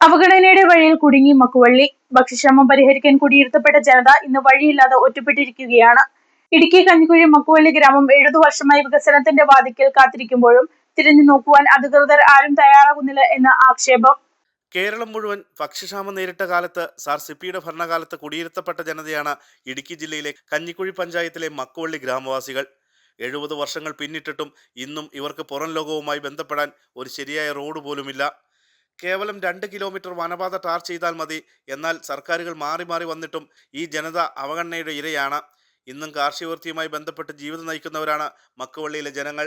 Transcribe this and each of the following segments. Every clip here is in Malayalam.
അവഗണനയുടെ വഴിയിൽ കുടുങ്ങി മക്കുവള്ളി. ഭക്ഷ്യക്ഷാമം പരിഹരിക്കാൻ കുടിയിരുത്തപ്പെട്ട ജനത ഇന്ന് വഴിയില്ലാതെ ഒറ്റപ്പെട്ടിരിക്കുകയാണ്. ഇടുക്കി കഞ്ഞിക്കുഴി മക്കുവള്ളി ഗ്രാമം എഴുപത് വർഷമായി വികസനത്തിന്റെ വാതിക്കൽ കാത്തിരിക്കുമ്പോഴും തിരിഞ്ഞു നോക്കുവാൻ അധികൃതർ ആരും തയ്യാറാകുന്നില്ല എന്ന ആക്ഷേപം. കേരളം മുഴുവൻ ഭക്ഷ്യക്ഷാമം നേരിട്ട കാലത്ത് സാർ സിപ്പിയുടെ ഭരണകാലത്ത് കുടിയിരുത്തപ്പെട്ട ജനതയാണ് ഇടുക്കി ജില്ലയിലെ കഞ്ഞിക്കുഴി പഞ്ചായത്തിലെ മക്കുവള്ളി ഗ്രാമവാസികൾ. എഴുപത് വർഷങ്ങൾ പിന്നിട്ടിട്ടും ഇന്നും ഇവർക്ക് പുറം ലോകവുമായി ബന്ധപ്പെടാൻ ഒരു ശരിയായ റോഡ് പോലുമില്ല. കേവലം രണ്ട് കിലോമീറ്റർ വനപാത ടാർ ചെയ്താൽ മതി. എന്നാൽ സർക്കാരുകൾ മാറി മാറി വന്നിട്ടും ഈ ജനത അവഗണനയുടെ ഇരയാണ്. ഇന്നും കാർഷികവൃത്തിയുമായി ബന്ധപ്പെട്ട് ജീവിതം നയിക്കുന്നവരാണ് മക്കുവള്ളിയിലെ ജനങ്ങൾ.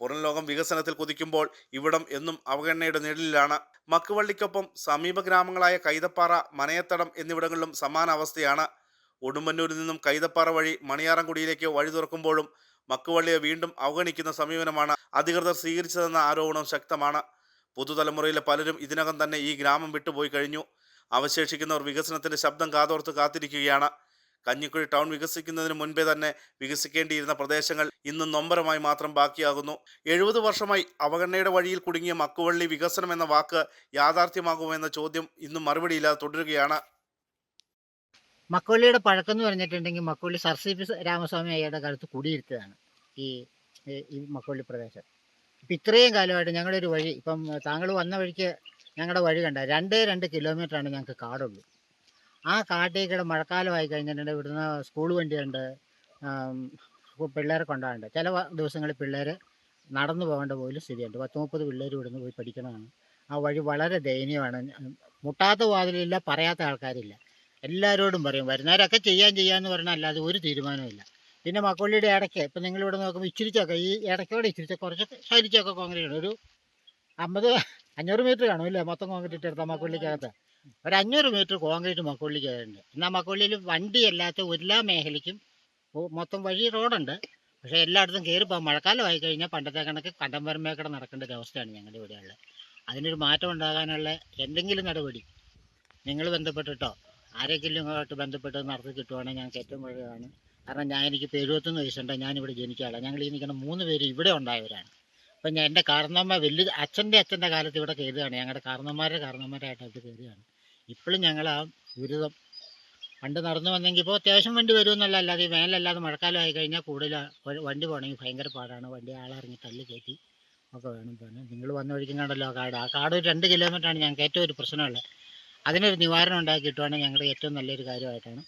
പുറം ലോകം വികസനത്തിൽ കുതിക്കുമ്പോൾ ഇവിടം എന്നും അവഗണനയുടെ നിഴലിലാണ്. മക്കുവള്ളിക്കൊപ്പം സമീപ ഗ്രാമങ്ങളായ കൈതപ്പാറ മനയത്തടം എന്നിവിടങ്ങളിലും സമാന അവസ്ഥയാണ്. ഉടുമ്പന്നൂരിൽ നിന്നും കൈതപ്പാറ വഴി മണിയാറൻകുടിയിലേക്ക് വഴി തുറക്കുമ്പോഴും മക്കുവള്ളിയെ വീണ്ടും അവഗണിക്കുന്ന സമീപനമാണ് അധികൃതർ സ്വീകരിച്ചതെന്ന ആരോപണം ശക്തമാണ്. പുതുതലമുറയിലെ പലരും ഇതിനകം തന്നെ ഈ ഗ്രാമം വിട്ടുപോയി കഴിഞ്ഞു. അവശേഷിക്കുന്നവർ വികസനത്തിന്റെ ശബ്ദം കാതോർത്ത് കാത്തിരിക്കുകയാണ്. കഞ്ഞിക്കുഴി ടൗൺ വികസിക്കുന്നതിന് മുൻപേ തന്നെ വികസിക്കേണ്ടിയിരുന്ന പ്രദേശങ്ങൾ ഇന്ന് നൊമ്പരമായി മാത്രം ബാക്കിയാകുന്നു. എഴുപത് വർഷമായി അവഗണനയുടെ വഴിയിൽ കുടുങ്ങിയ മക്കുവള്ളി വികസനം എന്ന വാക്ക് യാഥാർത്ഥ്യമാകുമെന്ന ചോദ്യം ഇന്നും മറുപടിയില്ലാതെ തുടരുകയാണ്. മക്കുവള്ളിയുടെ പഴക്കം എന്ന് പറഞ്ഞിട്ടുണ്ടെങ്കിൽ മക്കുവള്ളി സർ രാമസ്വാമി അയ്യയുടെ കാലത്ത് കുടിയിരുത്തതാണ് ഈ ഈ പ്രദേശം. ഇപ്പം ഇത്രയും കാലമായിട്ട് ഞങ്ങളുടെ ഒരു വഴി ഇപ്പം താങ്കൾ വന്ന വഴിക്ക് ഞങ്ങളുടെ വഴി കണ്ട രണ്ടേ രണ്ട് കിലോമീറ്ററാണ് ഞങ്ങൾക്ക് കാടുള്ളൂ. ആ കാട്ടിൽ മഴക്കാലമായി കഴിഞ്ഞിട്ടുണ്ട് ഇവിടുന്ന് സ്കൂൾ വണ്ടിയുണ്ട് പിള്ളേരെ കൊണ്ടാകേണ്ട ചില ദിവസങ്ങളിൽ പിള്ളേർ നടന്നു പോകേണ്ട പോലും സ്ഥിതിയുണ്ട്. പത്ത് മുപ്പത് പിള്ളേർ ഇവിടുന്ന് പോയി പഠിക്കണതാണ്. ആ വഴി വളരെ ദയനീയമാണ്. മുട്ടാത്ത വാതിലില്ല പറയാത്ത ആൾക്കാരില്ല. എല്ലാവരോടും പറയും വരുന്നവരൊക്കെ ചെയ്യാൻ ചെയ്യാമെന്ന് പറഞ്ഞാൽ അല്ലാതെ ഒരു തീരുമാനമില്ല പിന്നെ മക്കൊള്ളിയുടെ ഇടയ്ക്ക് ഇപ്പം നിങ്ങൾ ഇവിടെ നോക്കുമ്പോൾ ഇച്ചിരിച്ചൊക്കെ ഈ ഇടയ്ക്കോടെ ഇച്ചിരിച്ച കുറച്ച് ശരിച്ചൊക്കെ കോൺക്രീറ്റ് ഒരു അമ്പത് അഞ്ഞൂറ് മീറ്റർ കാണും അല്ലേ? മൊത്തം കോൺക്രീറ്റ് എടുത്താൽ മക്കൊള്ളിക്കകത്ത് ഒരു അഞ്ഞൂറ് മീറ്റർ കോൺക്രീറ്റ് മക്കോള്ളിക്കകത്തുണ്ട് എന്നാൽ മക്കൊള്ളിയിൽ വണ്ടി അല്ലാത്ത എല്ലാ മേഖലയ്ക്കും മൊത്തം വഴി റോഡുണ്ട്. പക്ഷേ എല്ലായിടത്തും കയറിപ്പോൾ മഴക്കാലമായി കഴിഞ്ഞാൽ പണ്ടത്തെ കണക്ക് കണ്ടം വരമ്പേക്കടെ നടക്കേണ്ട ഒരു അവസ്ഥയാണ് ഞങ്ങളുടെ ഇവിടെയുള്ളത് അതിനൊരു മാറ്റം ഉണ്ടാകാനുള്ള എന്തെങ്കിലും നടപടി നിങ്ങൾ ബന്ധപ്പെട്ടിട്ടോ? ആരെങ്കിലും ബന്ധപ്പെട്ട് നടത്തി കിട്ടുവാണെങ്കിൽ ഞങ്ങൾക്ക് ഏറ്റവും വലുതാണ് കാരണം ഞാൻ എനിക്കിപ്പോൾ എഴുപത്തൊന്ന് വയസ്സുണ്ട് ഞാനിവിടെ ജനിക്കാനുള്ള ഞങ്ങൾ ഈ നിൽക്കുന്ന മൂന്ന് പേര് ഇവിടെ ഉണ്ടായവരാണ്. അപ്പം ഞാൻ എന്റെ കാരണമ്മ വലിയ അച്ഛന്റെ അച്ഛന്റെ കാലത്ത് ഇവിടെ കയറുകയാണ്. ഞങ്ങളുടെ കാരണന്മാരുടെ കാരണന്മാരായിട്ട് അത് കയറുകയാണ്. ഇപ്പോഴും ഞങ്ങൾ ആ ദുരിതം പണ്ട് നടന്നു വന്നെങ്കിൽ ഇപ്പോൾ അത്യാവശ്യം വണ്ടി വരുമെന്നല്ല അല്ലാതെ ഈ വേനലല്ലാതെ മഴക്കാലം ആയി കഴിഞ്ഞാൽ കൂടുതൽ വണ്ടി പോകണമെങ്കിൽ ഭയങ്കര പാടാണ്. വണ്ടി ആളിറങ്ങി തള്ളി കയറ്റി ഒക്കെ വേണം. പിന്നെ നിങ്ങൾ വന്ന വഴിക്കും കണ്ടല്ലോ ആ കാട്. ആ കാട് ഒരു രണ്ട് കിലോമീറ്ററാണ് ഞങ്ങൾക്ക് ഏറ്റവും ഒരു പ്രശ്നമുള്ളത്. അതിനൊരു നിവാരണം ഉണ്ടാക്കി കിട്ടുവാണെങ്കിൽ ഞങ്ങളുടെ ഏറ്റവും നല്ലൊരു കാര്യമായിട്ടാണ്